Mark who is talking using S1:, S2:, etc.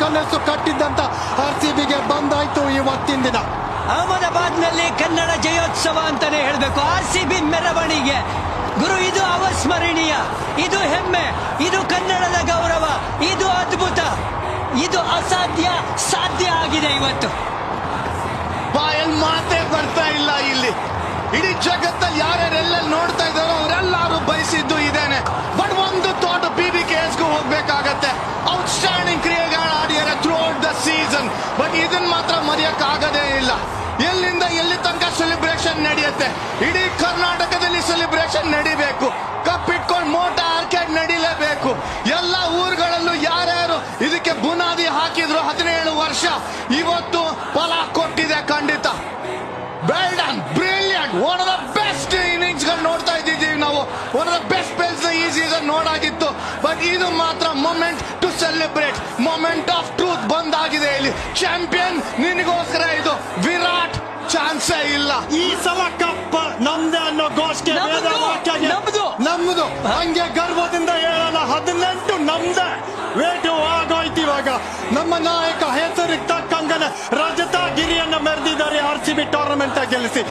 S1: ಕನಸು ಕಟ್ಟಿದ್ದಂತ R C ಬಿಗೆ ಬಂದಾಯ್ತು ಇವತ್ತಿನ ದಿನ.
S2: ಅಹಮದಾಬಾದ್ನಲ್ಲಿ ಕನ್ನಡ ಜಯೋತ್ಸವ ಅಂತಾನೆ ಹೇಳಬೇಕು. ಆರ್ ಸಿ ಬಿ ಮೆರವಣಿಗೆ. ಗುರು ಇದು ಅವಸ್ಮರಣೀಯ. ಇದು ಹೆಮ್ಮೆ. ಇದು ಕನ್ನಡದ ಗೌರವ. ಇದು ಅದ್ಭುತ. ಇದು ಅಸಾಧ್ಯ. ಸಾಧ್ಯ ಆಗಿದೆ ಇವತ್ತು.
S3: ಬಾಯಲ್ಲಿ ಮಾತೇ ಬರ್ತಾ ಇಲ್ಲ ಇಲ್ಲಿ. ಇಡೀ ಜಗತ್ತಲ್ಲಿ ಯಾರ್ಯಾರೆಲ್ಲ ನೋಡ್ತಾ ಇದ್ದಾರೋ ಅವರೆಲ್ಲಾರು ಬಯಸಿದ್ದು ಇದೇನೆ. ಬಟ್ ಒಂದು ತೋಟ ಬಿ ಬಿ ಕೆ ಎಸ್ಗೂ ಹೋಗ್ಬೇಕಾಗತ್ತೆ. ತನಕ ಸೆಲೆಬ್ರೇಷನ್ ನಡೆಯುತ್ತೆ. ಇಡೀ ಕರ್ನಾಟಕದಲ್ಲಿ ಸೆಲೆಬ್ರೇಷನ್ ನಡಿಬೇಕು. ಕಪ್ ಇಟ್ಕೊಂಡು ಮೋಟ ಆರ್ಕೆಡ್ ನಡಿಲೇಬೇಕು. ಎಲ್ಲ ಊರುಗಳಲ್ಲೂ ಯಾರ್ಯಾರು ಇದಕ್ಕೆ ಬುನಾದಿ ಹಾಕಿದ್ರು ಹದಿನೇಳು ವರ್ಷ, ಇವತ್ತು ಫಲ ಕೊಟ್ಟಿದೆ ಖಂಡಿತ. Well done brilliant one of the best ಇನಿಂಗ್ಸ್ಗಳು ನೋಡ್ತಾ ಇದ್ದೀವಿ ನಾವು. One of the best place ಈ ಸೀಸನ್ ನೋಡಾಗಿತ್ತು. ಬಟ್ ಇದು ಮಾತ್ರ moment to celebrate moment of truth ಬಂದಾಗಿದೆ ಇಲ್ಲಿ. ಚಾಂಪಿಯನ್ ನಿನಗೋಸ್ಕರ ಇದು. ವಿರಾಟ್ ಚಾನ್ಸೇ ಇಲ್ಲ.
S4: ಈ ಸಲ ಕಪ್ಪ ನಮ್ದೇ ಅನ್ನೋ ಗೋಷ್ಠಿ
S2: ನಮ್ದು, ನಮ್ದು.
S4: ನಮ್ದು. ಹಂಗೆ ಗರ್ವದಿಂದ ಹೇಳೋಣ ಹದಿನೆಂಟು ನಮ್ದೇ. ವೇಟು ಆಗೋಯ್ತು ಇವಾಗ. ನಮ್ಮ ನಾಯಕ ಹೆಸರಿಗೆ ತಕ್ಕಂಗನೆ ರಜತ ಗಿರಿಯನ್ನ ಮೆರೆದಿದ್ದಾರೆ ಆರ್ ಸಿ ಬಿ ಟೂರ್ನಮೆಂಟ್ ಗೆಲ್ಲಿಸಿ.